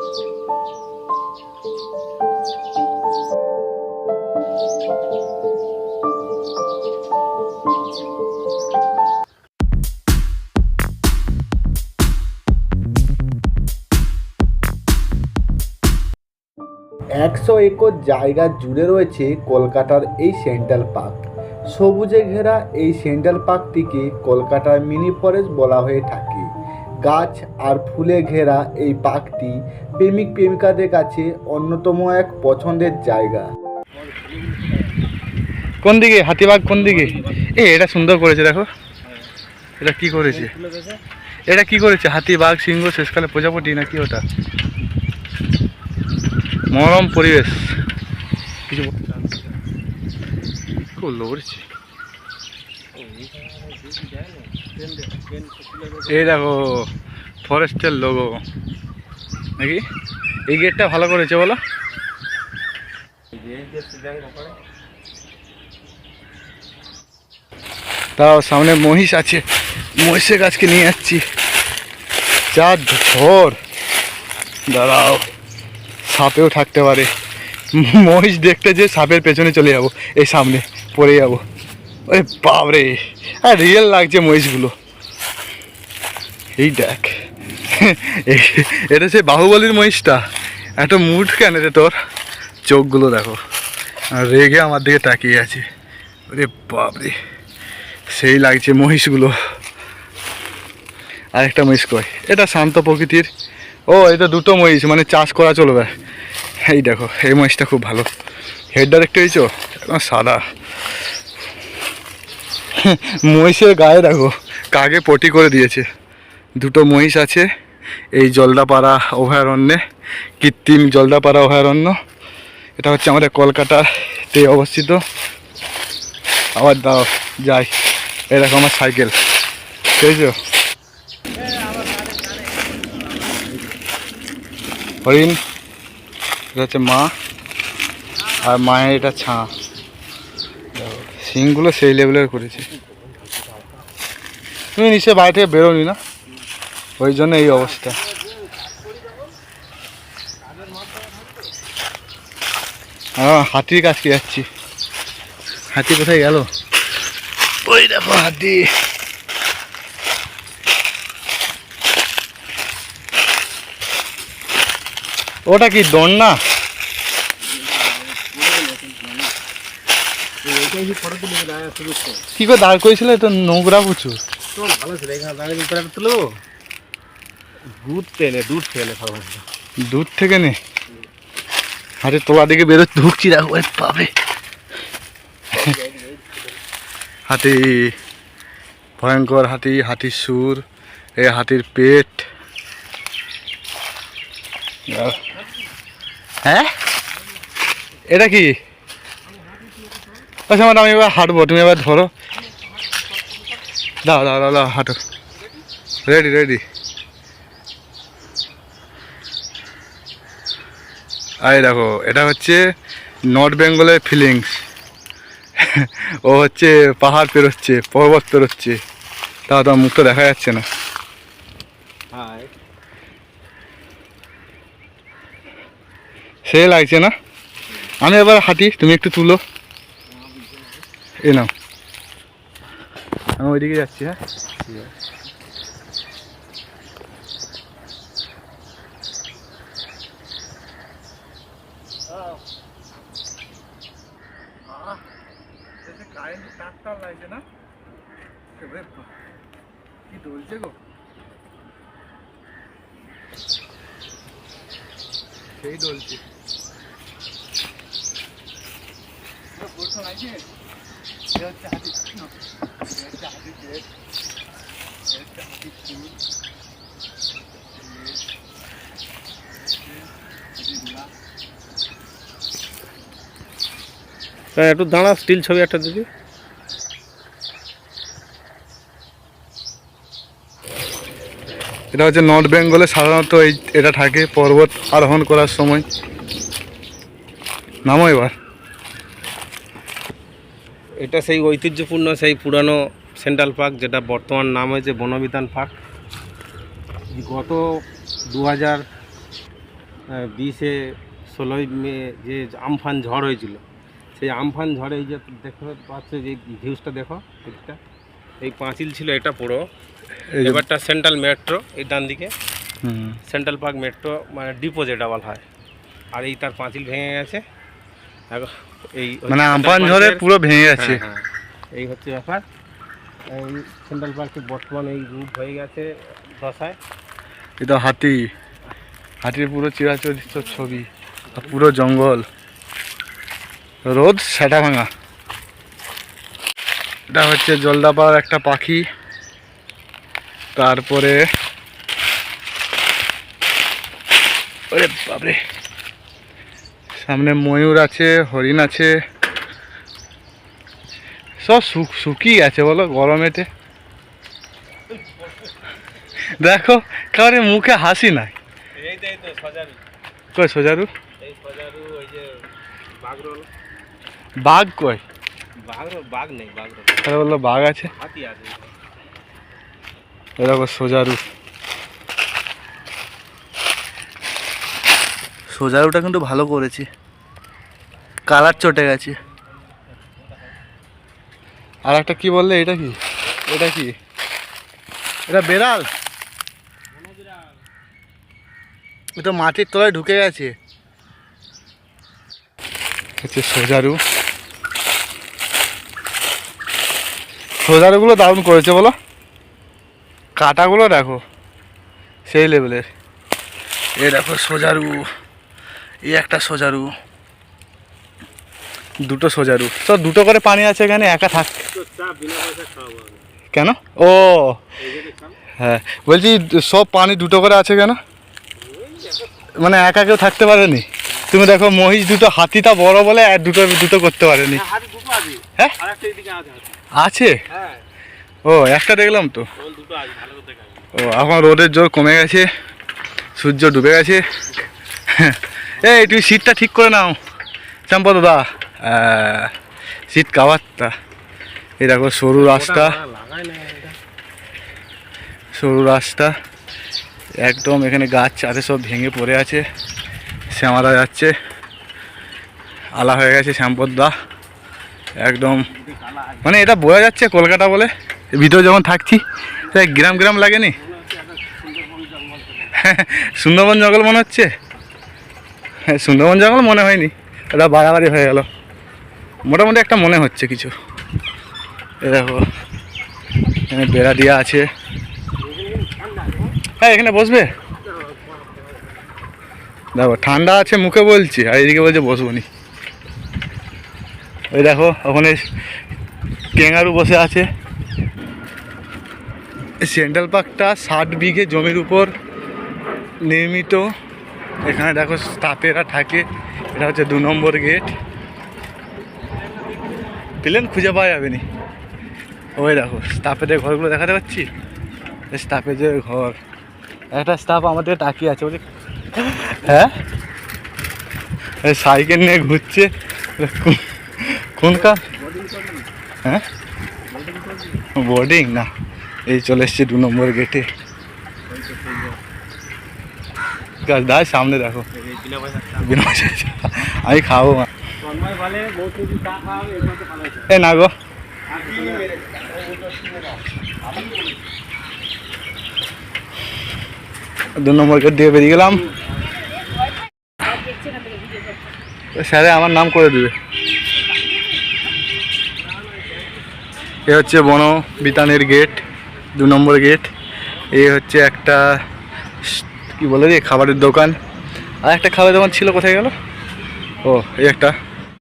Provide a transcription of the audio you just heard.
একশো একর জায়গা জুড়ে রয়েছে কলকাতার এই সেন্ট্রাল পার্ক। সবুজে ঘেরা এই সেন্ট্রাল পার্কটিকে কলকাতার মিনি ফরেস্ট বলা হয়ে থাকে। গাছ আর ফুলে ঘেরা এই পার্কটি প্রেমিক প্রেমিকাদের কাছে অন্যতম এক পছন্দের জায়গা। কোন দিকে? হাতিবাগ কোন দিকে? এ, এটা সুন্দর করেছে, দেখো। এটা কি করেছে? এটা কি করেছে? হাতি বাঘ সিংহ, শেষকালে প্রজাপতি নাকি ওটা? মনোরম পরিবেশ। কিছু? কি এই দেখো ফরেস্টের লোগো নাকি? এই গেটটা ভালো করেছে, বলো। তাও সামনে মহিষ আছে। মহিষের গাছকে নিয়ে যাচ্ছি। যা ঝড় দাঁড়াও। সাপেও থাকতে পারে। মহিষ দেখতে যে সাপের পেছনে চলে যাব, এই সামনে পড়ে যাব। ওরে বাপরে, আর রিয়েল লাগছে মহিষগুলো। এই দেখ। এটা সে বাহুবলীর মহিষটা। এত মুড কেন রে তোর? চোখগুলো দেখো। রেগে আমার দিকে তাকিয়ে আছে। ওরে বাপরে, সেই লাগছে মহিষগুলো। আরেকটা মহিষ কয় এটা শান্ত প্রকৃতির। ও, এটা দুটো মহিষ মানে চাষ করা চলবে। এই দেখো, এই মহিষটা খুব ভালো। হেডটা দেখতে পেয়েছ? একদম সাদা। মহিষের গায়ে দেখো, কাকে পটি করে দিয়েছে। দুটো মহিষ আছে। এই জলদাপাড়া অভয়ারণ্যে, কৃত্রিম জলদাপাড়া অভয়ারণ্য। এটা হচ্ছে আমাদের কলকাতাতে অবস্থিত। আবার দাও যাই। এরকম আমার সাইকেল। বুঝেছ হরিণ, এটা হচ্ছে মা। আর মায়ের এটা ছা। সিংগুলো সেই লেভেলের করেছে। তুমি নিশ্চয় বাড়ি থেকে বেরোনি না? ওই জন্য এই অবস্থা। হ্যাঁ হাতির কাছকে যাচ্ছি। হাতি কোথায় গেল? ওই দেখো হাতি। ওটা কি দন না? কি করে দাঁড় করেছিল তো নোংরা প্রচুর। ভালো ছিল এখানে দাঁড়িয়ে উপরে দুধ তেলে দুধ সর্বন্ত দূর থেকে নে। আরে তোলা দিকে বেরো ঢুকছি দেখো পাবে হাতি, ভয়ঙ্কর হাতি, হাতির সুর এই হাতির পেট। হ্যাঁ? এটা কি? আচ্ছা ম্যাডাম, আমি এবার হাঁটবো, তুমি এবার ধরো। দাও দাও দাও দাও হাঁটো। রেডি রেডি এই দেখো এটা হচ্ছে নর্থ বেঙ্গলের ফিলিংস ও হচ্ছে পাহাড় পেরোচ্ছে পর্বত পেরোচ্ছে। তাও তোমার মুখটা দেখা যাচ্ছে না। হ্যাঁ সে লাগছে না? আমি এবার হাঁটি তুমি একটু তুলো। এ নাও। আমি ওইদিকে যাচ্ছি হ্যাঁ? কারেন্টের তার লাগছে না? কি দলছে গো। সেই দলছে প্রশ্ন লাগছে হচ্ছে হাতি হচ্ছে এটা হচ্ছে হাতির চুল, হাতির গলা। একটু দাঁড়া স্টিল ছবি একটা দিবি। এটা হচ্ছে নর্থ বেঙ্গলে সাধারণত এই এটা থাকে পর্বত আরোহণ করার সময়। নামো এবার। এটা সেই ঐতিহ্যপূর্ণ সেই পুরানো সেন্ট্রাল পার্ক যেটা বর্তমান নাম হয়েছে বনবিধান পার্ক গত দু হাজার বিশে ষোলোই মে যে আমফান ঝড় হয়েছিল সেই আমফান ঝড়ে এই যে দেখো পাচ্ছ যে ভিউজটা দেখো এদিকটা এই পাঁচিল ছিল এটা পুরো। এবারটা সেন্ট্রাল মেট্রো এই ডান দিকে। সেন্ট্রাল পার্ক মেট্রো মানে ডিপো যেটা বলা হয়। আর এই তার পাঁচিল ভেঙে গেছে। এই মানে আমপান ঝড়ে পুরো ভেঙে গেছে। হ্যাঁ, হ্যাঁ। এই হচ্ছে ব্যাপার। এই সেন্ট্রাল পার্কে বর্তমান এই রূপ হয়ে গেছে দশায়। এটা হাতি। হাতির পুরো চিরাচরিত ছবি। আর পুরো জঙ্গল। রোদ সেটা ভাঙা। এটা হচ্ছে জলদাপাড়ার একটা পাখি। তারপরে ওরে বাপরে। সামনে ময়ূর আছে হরিণ আছে। সব শুক শুকিয়ে আছে বলো গরমেতে। দেখো কারও মুখে হাসি নাই। কই সোজারু? সজারু ওই যে বাগরোল। বাঘ কই? বাগরোল বাঘ নেই তাহলে বলল বাঘ আছে। হাতি আছে। এরকম সোজারু সোজারুটা কিন্তু ভালো করেছে। কালার চটে গেছে। আর একটা কি বললে এটা কি? এটা কি? এটা বেড়াল? এটা মাটির তলায় ঢুকে গেছে। সোজারু সোজারুগুলো দারুণ করেছে বলো? কাটাগুলো দেখো, সেই লেভেলের এ দেখো সোজারু, এই একটা সোজারু, দুটো সোজারু। তো দুটো করে পানি আছে এখানে, একা থাক। কেন? ও হ্যাঁ বলছি সব পানি দুটো করে আছে কেন? মানে একা কেউ থাকতে পারেনি? তুমি দেখো মহিষ দুটো হাতিটা বড় বলে আর দুটো দুটো করতে পারেনি। হ্যাঁ? আছে। আছে হ্যাঁ। ও একটা দেখলাম তো। ও এখন রোদের জোর কমে গেছে সূর্য ডুবে গেছে। এই তুমি সিটটা ঠিক করে নাও। শ্যাম্পদ দাদা সিট কাবারটা। এই দেখো সরু রাস্তা। সরু রাস্তা। একদম এখানে গাছ আছে সব ভেঙে পড়ে আছে। শ্যামাদা যাচ্ছে। আলা হয়ে গেছে শ্যামপদদা একদম মানে এটা বোঝা যাচ্ছে কলকাতা বলে। ভিতরে যখন থাকছি গ্রাম গ্রাম লাগেনি। সুন্দরবন জঙ্গল মনে হচ্ছে? হ্যাঁ সুন্দরবন জঙ্গল মনে হয়নি। এটা বাড়াবাড়ি হয়ে গেল। মোটামুটি একটা মনে হচ্ছে কিছু। দেখো, এখানে বেড়া দেওয়া আছে। হ্যাঁ এখানে বসবে? দেখো, ঠান্ডা আছে, মুখে বলছি, আর এদিকে বলছে বসবো নি ওই দেখো, ওখানে ক্যাঙ্গারু বসে আছে। সেন্ট্রাল পার্কটা ষাট বিঘে জমির উপর নির্মিত। এখানে দেখো স্টাফেরা থাকে, এটা হচ্ছে দু নম্বর গেট। প্লেন খুঁজে পাওয়া যাবে নি। ওই দেখো, স্টাফেদের ঘরগুলো দেখাতে পাচ্ছি? স্টাফেদের ঘর। একটা স্টাফ আমাদের তাকিয়ে আছে, বলছে হ্যাঁ? সাইকেল নিয়ে ঘুরছে। কোন- কাজ হ্যাঁ? বোর্ডিং? না, এই চলে এসছে দু নম্বর গেটে। গাছ দায় সামনে দেখো। আমি খাব। এ, না গো। দু নম্বর গেট দিয়ে বেরিয়ে গেলাম। স্যারে, আমার নাম করে দেবে। এ হচ্ছে বন বিতানের গেট, দু নম্বর গেট। এ হচ্ছে একটা কি বলে রে, খাবারের দোকান। আর একটা খাবারের দোকান ছিল, কোথায় গেল? ও, এই একটা।